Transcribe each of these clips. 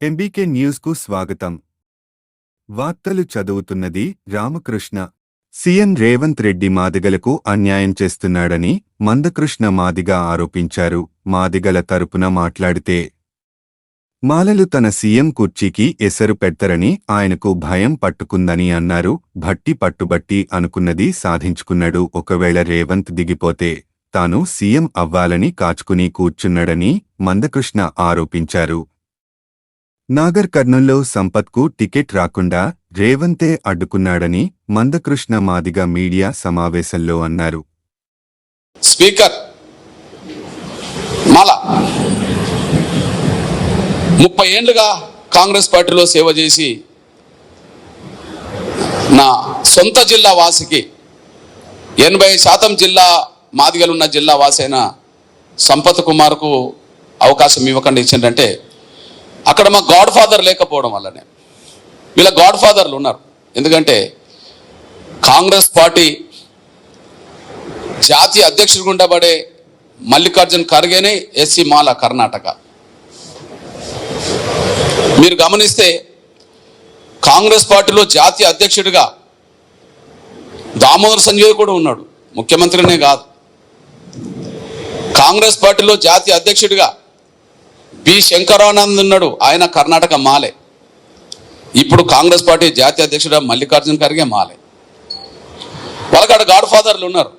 MBK న్యూస్కు స్వాగతం. వార్తలు చదువుతున్నది రామకృష్ణ. సీఎం రేవంత్ రెడ్డి మాదిగలకు అన్యాయం చేస్తున్నాడని మందకృష్ణ మాదిగ ఆరోపించారు. మాదిగల తరపున మాట్లాడితే మాలలు తన సీఎం కుర్చీకి ఎసరు పెడతరని ఆయనకు భయం పట్టుకుందని అన్నారు. భట్టి పట్టుబట్టి అనుకున్నది సాధించుకున్నాడు. ఒకవేళ రేవంత్ దిగిపోతే తాను సీఎం అవ్వాలని కాచుకుని కూర్చున్నాడని మందకృష్ణ ఆరోపించారు. నాగర్ కర్నూల్లో సంపత్కు టికెట్ రాకుండా రేవంతే అడ్డుకున్నాడని మందకృష్ణ మాదిగ మీడియా సమావేశంలో అన్నారు. స్పీకర్ మాల. ముప్పై ఏళ్ళుగా కాంగ్రెస్ పార్టీలో సేవ చేసి నా సొంత జిల్లా వాసికి ఎనభై శాతం జిల్లా మాదిగలున్న జిల్లా వాసైన సంపత్ కుమార్కు అవకాశం ఇవ్వకుండా ఇచ్చిందంటే అక్కడ మా గాడ్ ఫాదర్ లేకపోవడం వల్లనే. వీళ్ళ గాడ్ ఫాదర్లు ఉన్నారు. ఎందుకంటే కాంగ్రెస్ పార్టీ జాతీయ అధ్యక్షుడు ఉండబడే మల్లికార్జున్ ఖర్గేనే ఎస్సీ మాల కర్ణాటక. మీరు గమనిస్తే కాంగ్రెస్ పార్టీలో జాతీయ అధ్యక్షుడిగా దామోదర్ సంజయ్ కూడా ఉన్నాడు. ముఖ్యమంత్రినే కాదు. కాంగ్రెస్ పార్టీలో జాతీయ అధ్యక్షుడిగా పి శంకరానంద్ ఉన్నాడు ఆయన కర్ణాటక మాలే. ఇప్పుడు కాంగ్రెస్ పార్టీ జాతీయ అధ్యక్షుడు మల్లికార్జున ఖర్గే మాలే. వాళ్ళకాడ గాడ్ ఫాదర్లు ఉన్నారు.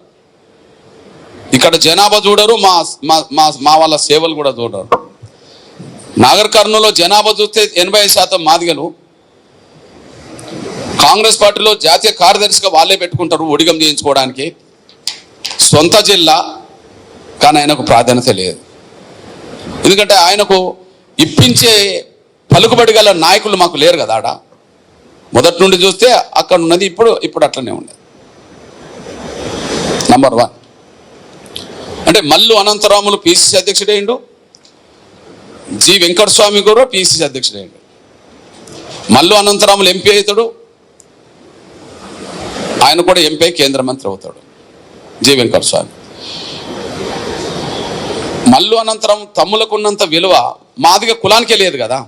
ఇక్కడ జనాభా చూడరు మా మా- మా మా వాళ్ళ సేవలు కూడా చూడరు. నాగర్ కర్నూలులో జనాభా చూస్తే ఎనభై శాతం మాదిగలు. కాంగ్రెస్ పార్టీలో జాతీయ కార్యదర్శిగా వాళ్ళే పెట్టుకుంటారు ఒడిగం చేయించుకోవడానికి. సొంత జిల్లా కానీ ఆయనకు ప్రాధాన్యత లేదు. ఎందుకంటే ఆయనకు ఇప్పించే పలుకుబడి గల నాయకులు మాకు లేరు కదా ఆడ. మొదటి నుండి చూస్తే అక్కడ ఉన్నది ఇప్పుడు ఇప్పుడు అట్లనే ఉండేది నంబర్ వన్ అంటే మల్లు అనంతరాములు పిసిసి అధ్యక్షుడైండు జి వెంకటస్వామి కూడా పిసిసి అధ్యక్షుడైండు. మల్లు అనంతరాములు ఎంపీ అవుతాడు ఆయన కూడా ఎంపీ కేంద్ర మంత్రి అవుతాడు జి వెంకటస్వామి. మల్లు అనంతరం తమ్ములకున్నంత విలువ మాదిగా కులానికే లేదు కదా.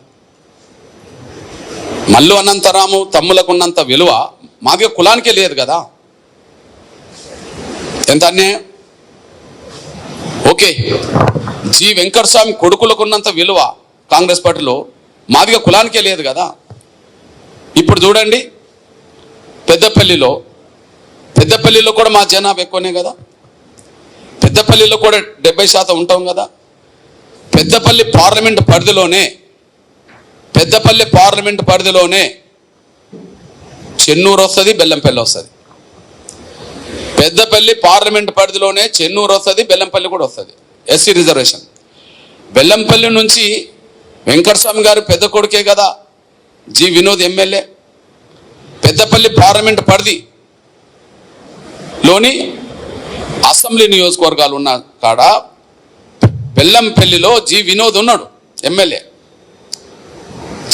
మల్లు అనంతరాము తమ్ములకున్నంత విలువ మాదిగా కులానికే లేదు కదా. ఎంత అన్యాయం ఓకే. జి వెంకటస్వామి కొడుకులకున్నంత విలువ కాంగ్రెస్ పార్టీలో మాదిగా కులానికే లేదు కదా. ఇప్పుడు చూడండి పెద్దపల్లిలో పెద్దపల్లిలో కూడా మా జనాభా ఎక్కువనే కదా. పెద్దపల్లిలో కూడా డెబ్బై శాతం ఉంటాం కదా. పెద్దపల్లి పార్లమెంట్ పరిధిలోనే పెద్దపల్లి పార్లమెంట్ పరిధిలోనే చెన్నూరు వస్తుంది బెల్లంపల్లి వస్తుంది. పెద్దపల్లి పార్లమెంట్ పరిధిలోనే చెన్నూరు వస్తుంది బెల్లంపల్లి కూడా వస్తుంది. SC reservation. బెల్లంపల్లి నుంచి వెంకటస్వామి గారు పెద్ద కొడుకే కదా G Vinod MLA. Peddapalli parliament పరిధిలోని అసెంబ్లీ నియోజకవర్గాలు ఉన్న కాడ బెల్లంపల్లిలో జి వినోద్ ఉన్నాడు ఎమ్మెల్యే.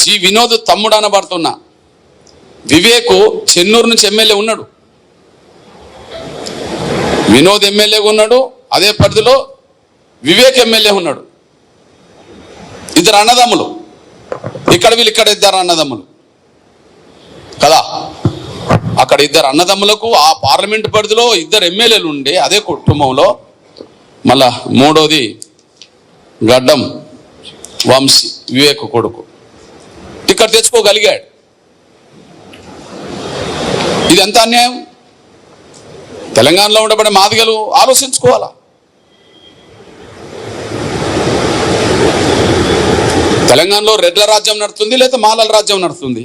జి వినోద్ తమ్ముడు అనబడుతున్నా. వివేక్ చెన్నూరు నుంచి ఎమ్మెల్యే ఉన్నాడు. వినోద్ ఎమ్మెల్యే ఉన్నాడు అదే పరిధిలో వివేక్ ఎమ్మెల్యే ఉన్నాడు. ఇద్దరు అన్నదమ్ములు. ఇక్కడ వీళ్ళు ఇక్కడ ఇద్దరు అన్నదమ్ములు కదా అక్కడ ఇద్దరు అన్నదమ్ములకు ఆ పార్లమెంట్ పరిధిలో ఇద్దరు ఎమ్మెల్యేలు ఉండే అదే కుటుంబంలో మళ్ళా మూడోది గడ్డం వంశీ వివేక్ కొడుకు. ఇక్కడ తెచ్చుకోగలిగాడు. ఇది ఎంత అన్యాయం? తెలంగాణలో ఉండబడే మాదిగలు ఆలోచించుకోవాలా? తెలంగాణలో రెడ్ల రాజ్యం నడుస్తుంది లేదా మాలల రాజ్యం నడుస్తుంది?